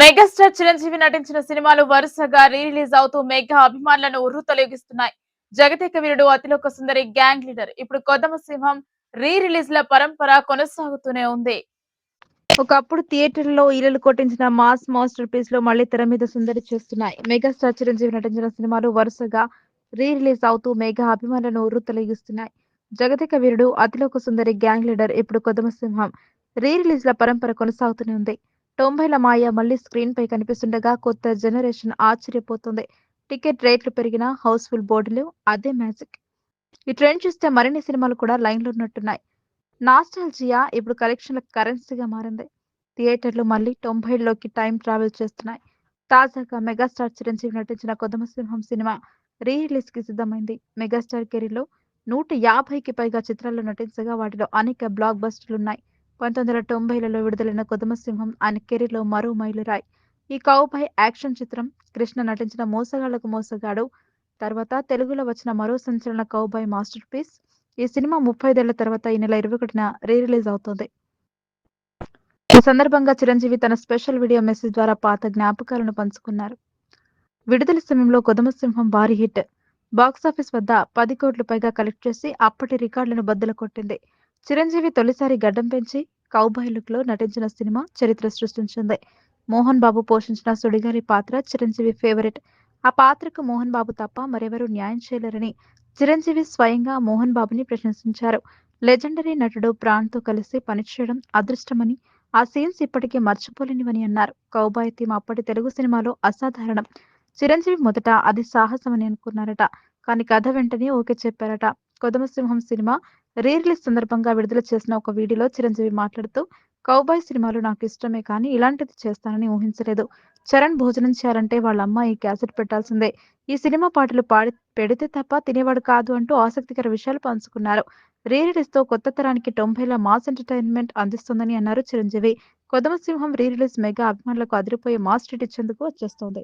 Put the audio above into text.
Megastar Chiranjeevi నటించిన సినిమాలు వరుసగా రీ రిలీజ్ అవుతూ మెగా అభిమానులను ఉర్రు తొలగిస్తున్నాయి జగతిక వీరుడు అతిలోక సుందరి గ్యాంగ్ లీడర్. ఇప్పుడు కొద్దమ సింహం రీ రిలీజ్ ల పరంపర కొనసాగుతూనే ఉంది. ఒకప్పుడు థియేటర్లో ఈలలు కొట్టించిన మాస్ మాస్టర్ పీస్లో మళ్ళీ తెర మీద సుందరి చేస్తున్నాయి. మెగాస్టార్ చిరంజీవి నటించిన సినిమాలు వరుసగా రీ రిలీజ్ అవుతూ మెగా అభిమానులను ఉర్రు తొలగిస్తున్నాయి జగతిక వీరుడు అతిలోక సుందరి గ్యాంగ్ లీడర్. ఇప్పుడు కొద్దమ సింహం రీ రిలీజ్ ల పరంపర కొనసాగుతూనే ఉంది. తొంభైల మాయ మళ్ళీ స్క్రీన్ పై కనిపిస్తుండగా కొత్త జనరేషన్ ఆశ్చర్యపోతుంది. టికెట్ రేట్లు పెరిగిన హౌస్ఫుల్ బోర్డులు అదే మ్యాజిక్. ఈ ట్రెండ్ చూస్తే మరిన్ని సినిమాలు కూడా లైన్లో ఉన్నట్టున్నాయి. నాస్టాల్జియా ఇప్పుడు కలెక్షన్ల కరెన్సీగా మారింది. థియేటర్లు మళ్ళీ తొంభైలోకి టైం ట్రావెల్ చేస్తున్నాయి. తాజాగా మెగాస్టార్ చిరంజీవి నటించిన కొదమ సినిమా రీ రిలీజ్కి సిద్ధమైంది. మెగాస్టార్ కెరీర్లో నూట యాభైకి పైగా చిత్రాల్లో నటించగా వాటిలో అనేక బ్లాక్ బస్టర్లు ఉన్నాయి పంతొమ్మిది వందల తొంభైలలో విడుదలైన కొదమసింహం ఆయన కెరీర్లో మరో మైలురాయి. ఈ కౌబాయ్ యాక్షన్ చిత్రం కృష్ణ నటించిన మోసగాళ్ళకు మోసగాడు. తర్వాత తెలుగులో వచ్చిన మరో సంచలన కౌబాయ్ మాస్టర్ పీస్ ఈ సినిమా ముప్పై ఐదేళ్ళ తర్వాత ఈ నెల ఇరవై ఒకటిన రీ రిలీజ్ అవుతుంది. ఈ సందర్భంగా చిరంజీవి తన స్పెషల్ వీడియో మెసేజ్ ద్వారా పాత జ్ఞాపకాలను పంచుకున్నారు. విడుదల సమయంలో కొదమసింహం భారీ హిట్ బాక్సాఫీస్ వద్ద పది కోట్ల పైగా కలెక్ట్ చేసి అప్పటి రికార్డులను బద్దలు కొట్టింది. చిరంజీవి తొలిసారి గడ్డం పెంచి కౌబాయ్ లుక్లో నటించిన సినిమా చరిత్ర సృష్టించింది. మోహన్ బాబు పోషించిన సుడిగారి పాత్ర చిరంజీవి ఫేవరెట్ ఆ పాత్రకు మోహన్ బాబు తప్ప మరెవరూ న్యాయం చేయలేరని చిరంజీవి స్వయంగా మోహన్ బాబుని ప్రశంసించారు. లెజెండరీ నటుడు ప్రాణ్తో కలిసి పనిచేయడం అదృష్టమని ఆ సీన్స్ ఇప్పటికీ మర్చిపోలేనివని అన్నారు. కౌబాయ్ థీమ్ అప్పటి తెలుగు సినిమాలో అసాధారణం. చిరంజీవి మొదట అది సాహసమని అనుకున్నారట. కానీ కథ వెంటనే ఓకే చెప్పారట. కొదమ సింహం సినిమా రీ రిలీజ్ సందర్భంగా విడుదల చేసిన ఒక వీడియోలో చిరంజీవి మాట్లాడుతూ కౌబాయ్ సినిమాలు నాకు ఇష్టమే కానీ ఇలాంటిది చేస్తానని ఊహించలేదు. చరణ్ భోజనం చేయాలంటే వాళ్ళ అమ్మ ఈ క్యాసెట్ పెట్టాల్సిందే. ఈ సినిమా పాటలు పాడి పెడితే తప్ప తినేవాడు కాదు అంటూ ఆసక్తికర విషయాలు పంచుకున్నారు. రీ రిలీజ్తో కొత్త తరానికి తొంభైల మాస్ ఎంటర్టైన్మెంట్ అందిస్తుందని అన్నారు Chiranjeevi. Kodamasimham re release mega అభిమానులకు అదిరిపోయే మాస్ ట్రీట్ ఇచ్చేందుకు వచ్చేస్తోంది.